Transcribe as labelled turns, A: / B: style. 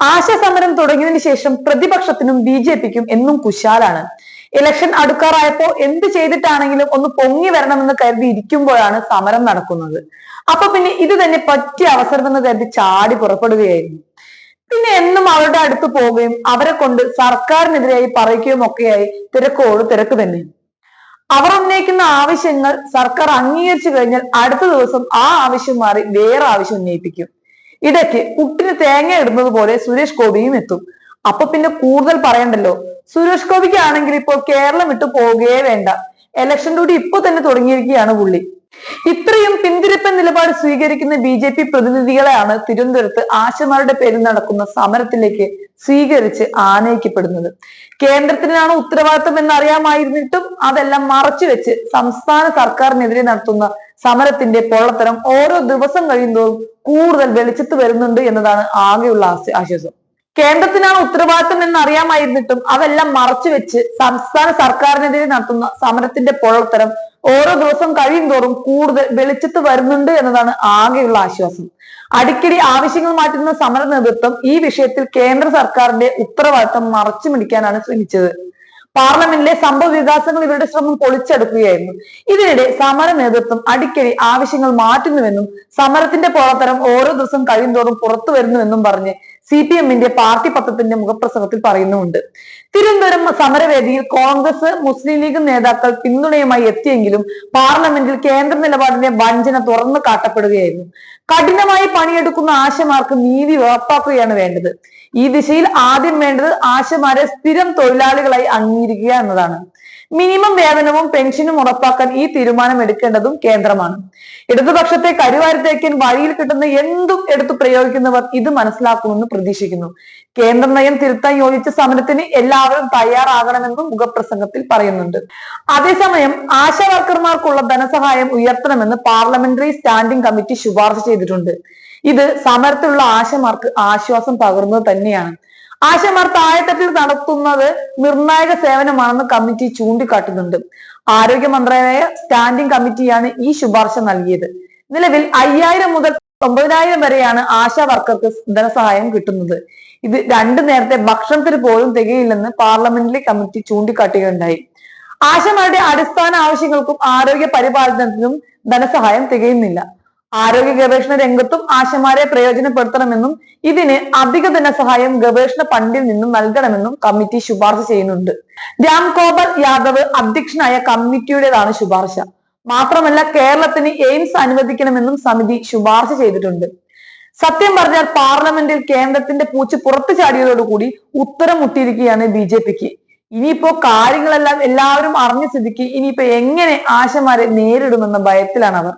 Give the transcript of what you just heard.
A: ആശയസമരം തുടങ്ങിയതിന് ശേഷം പ്രതിപക്ഷത്തിനും B J പിക്കും എന്നും കുശാലാണ്. ഇലക്ഷൻ അടുക്കാറായപ്പോ എന്ത് ചെയ്തിട്ടാണെങ്കിലും ഒന്ന് പൊങ്ങി വരണമെന്ന് കരുതി ഇരിക്കുമ്പോഴാണ് സമരം നടക്കുന്നത്. അപ്പൊ പിന്നെ ഇത് തന്നെ പറ്റിയ അവസരമെന്ന് കരുതി ചാടി പുറപ്പെടുകയായിരുന്നു. പിന്നെ എന്നും അവരുടെ അടുത്ത് പോവുകയും അവരെ കൊണ്ട് സർക്കാരിനെതിരായി പറയുകയും ഒക്കെയായി തിരക്കോട് തിരക്ക് തന്നെ. അവർ ഉന്നയിക്കുന്ന ആവശ്യങ്ങൾ സർക്കാർ അംഗീകരിച്ചു കഴിഞ്ഞാൽ അടുത്ത ദിവസം ആ ആവശ്യം മാറി വേറെ ആവശ്യം ഉന്നയിപ്പിക്കും. ഇടയ്ക്ക് പുട്ടിന് തേങ്ങ ഇടുന്നത് പോലെ സുരേഷ് ഗോപിയും എത്തും. അപ്പൊ പിന്നെ കൂടുതൽ പറയണ്ടല്ലോ. സുരേഷ് ഗോപിക്ക് ആണെങ്കിൽ ഇപ്പോ കേരളം വിട്ടു പോകുകയേ വേണ്ട. എലക്ഷൻ ഡ്യൂട്ടി ഇപ്പൊ തന്നെ തുടങ്ങിയിരിക്കുകയാണ് പുള്ളി. ഇത്രയും പിന്തിരിപ്പൻ നിലപാട് സ്വീകരിക്കുന്ന ബി ജെ പി പ്രതിനിധികളെയാണ് തിരുവനന്തപുരത്ത് ആശമാരുടെ പേരിൽ നടക്കുന്ന സമരത്തിലേക്ക് സ്വീകരിച്ച് ആനയിക്കപ്പെടുന്നത്. കേന്ദ്രത്തിനാണ് ഉത്തരവാദിത്വം എന്നറിയാമായിരുന്നിട്ടും അതെല്ലാം മറച്ചു വെച്ച് സംസ്ഥാന സർക്കാരിനെതിരെ നടത്തുന്ന സമരത്തിന്റെ പൊള്ളത്തരം ഓരോ ദിവസം കഴിയുമ്പോഴും കൂടുതൽ വെളിച്ചത്ത് വരുന്നുണ്ട് എന്നതാണ് ആകെയുള്ള ആശ്വ- ആശ്വാസം. കേന്ദ്രത്തിനാണ് ഉത്തരവാദിത്വം എന്ന് അറിയാമായിരുന്നിട്ടും അതെല്ലാം മറച്ചുവെച്ച് സംസ്ഥാന സർക്കാരിനെതിരെ നടത്തുന്ന സമരത്തിന്റെ പൊള്ളത്തരം ഓരോ ദിവസം കഴിയന്തോറും കൂടുതൽ വെളിച്ചത്ത് വരുന്നുണ്ട് എന്നതാണ് ആകെയുള്ള ആശ്വാസം. അടിക്കടി ആവശ്യങ്ങൾ മാറ്റുന്ന സമര നേതൃത്വം ഈ വിഷയത്തിൽ കേന്ദ്ര സർക്കാരിന്റെ ഉത്തരവാദിത്തം മറച്ചു പിടിക്കാനാണ് ശ്രമിച്ചത്. പാർലമെന്റിലെ സംഭവ വികാസങ്ങൾ ഇവരുടെ ശ്രമം പൊളിച്ചെടുക്കുകയായിരുന്നു. ഇതിനിടെ സമര നേതൃത്വം അടിക്കടി ആവശ്യങ്ങൾ മാറ്റുന്നുവെന്നും സമരത്തിന്റെ പോളത്തരം ഓരോ ദിവസം കഴിയുന്തോറും പുറത്തു വരുന്നുവെന്നും പറഞ്ഞ് സി പി എമ്മിന്റെ പാർട്ടി പത്രത്തിന്റെ മുഖപ്രസംഗത്തിൽ പറയുന്നുണ്ട്. തിരുവനന്തപുരം സമരവേദിയിൽ കോൺഗ്രസ് മുസ്ലിം ലീഗ് നേതാക്കൾ പിന്തുണയുമായി എത്തിയെങ്കിലും പാർലമെന്റിൽ കേന്ദ്ര നിലപാടിന്റെ വഞ്ചന തുറന്നു കാട്ടപ്പെടുകയായിരുന്നു. കഠിനമായി പണിയെടുക്കുന്ന ആശമാർക്ക് നീതി ഉറപ്പാക്കുകയാണ് വേണ്ടത്. ഈ ദിശയിൽ ആദ്യം വേണ്ടത് ആശമാരെ സ്ഥിരം തൊഴിലാളികളായി അംഗീകരിക്കുക എന്നതാണ്. മിനിമം വേതനവും പെൻഷനും ഉറപ്പാക്കാൻ ഈ തീരുമാനം എടുക്കേണ്ടതും കേന്ദ്രമാണ്. ഇടതുപക്ഷത്തെ കരുവാരത്തേക്കൻ വഴിയിൽ കിട്ടുന്ന എന്തും എടുത്തു പ്രയോഗിക്കുന്നവർ ഇത് മനസ്സിലാക്കുമെന്ന് പ്രതീക്ഷിക്കുന്നു. കേന്ദ്ര നയം തിരുത്താൻ യോജിച്ച സമരത്തിന് എല്ലാവരും തയ്യാറാകണമെന്നും മുഖപ്രസംഗത്തിൽ പറയുന്നുണ്ട്. അതേസമയം ആശാ വർക്കർമാർക്കുള്ള ധനസഹായം ഉയർത്തണമെന്ന് പാർലമെന്ററി സ്റ്റാൻഡിംഗ് കമ്മിറ്റി ശുപാർശ ചെയ്തിട്ടുണ്ട്. ഇത് സമരത്തിലുള്ള ആശമാർക്ക് ആശ്വാസം പകർന്നത് തന്നെയാണ്. ആശമാർ താഴെത്തട്ടിൽ നടത്തുന്നത് നിർണായക സേവനമാണെന്ന് കമ്മിറ്റി ചൂണ്ടിക്കാട്ടുന്നുണ്ട്. ആരോഗ്യ മന്ത്രാലയ സ്റ്റാൻഡിംഗ് കമ്മിറ്റിയാണ് ഈ ശുപാർശ നൽകിയത്. നിലവിൽ അയ്യായിരം മുതൽ ഒമ്പതിനായിരം വരെയാണ് ആശാ വർക്കർക്ക് ധനസഹായം കിട്ടുന്നത്. ഇത് രണ്ടു നേരത്തെ ഭക്ഷണത്തിന് പോലും തികയില്ലെന്ന് പാർലമെന്ററി കമ്മിറ്റി ചൂണ്ടിക്കാട്ടുകയുണ്ടായി. ആശമാരുടെ അടിസ്ഥാന ആവശ്യങ്ങൾക്കും ആരോഗ്യ പരിപാലനത്തിനും ധനസഹായം തികയുന്നില്ല. ആരോഗ്യ ഗവേഷണ രംഗത്തും ആശമാരെ പ്രയോജനപ്പെടുത്തണമെന്നും ഇതിന് അധിക ധനസഹായം ഗവേഷണ ഫണ്ടിൽ നിന്നും നൽകണമെന്നും കമ്മിറ്റി ശുപാർശ ചെയ്യുന്നുണ്ട്. രാം ഗോപാൽ യാദവ് അധ്യക്ഷനായ കമ്മിറ്റിയുടേതാണ് ശുപാർശ. മാത്രമല്ല കേരളത്തിന് എയിംസ് അനുവദിക്കണമെന്നും സമിതി ശുപാർശ ചെയ്തിട്ടുണ്ട്. സത്യം പറഞ്ഞാൽ പാർലമെന്റിൽ കേന്ദ്രത്തിന്റെ പൂച്ച പുറത്തു ചാടിയതോടുകൂടി ഉത്തരം മുട്ടിയിരിക്കുകയാണ് ബി ജെ പിക്ക്. ഇനിയിപ്പോ കാര്യങ്ങളെല്ലാം എല്ലാവരും അറിഞ്ഞ സ്ഥിതിക്ക് ഇനിയിപ്പോ എങ്ങനെ ആശമാരെ നേരിടുമെന്ന ഭയത്തിലാണ് അവർ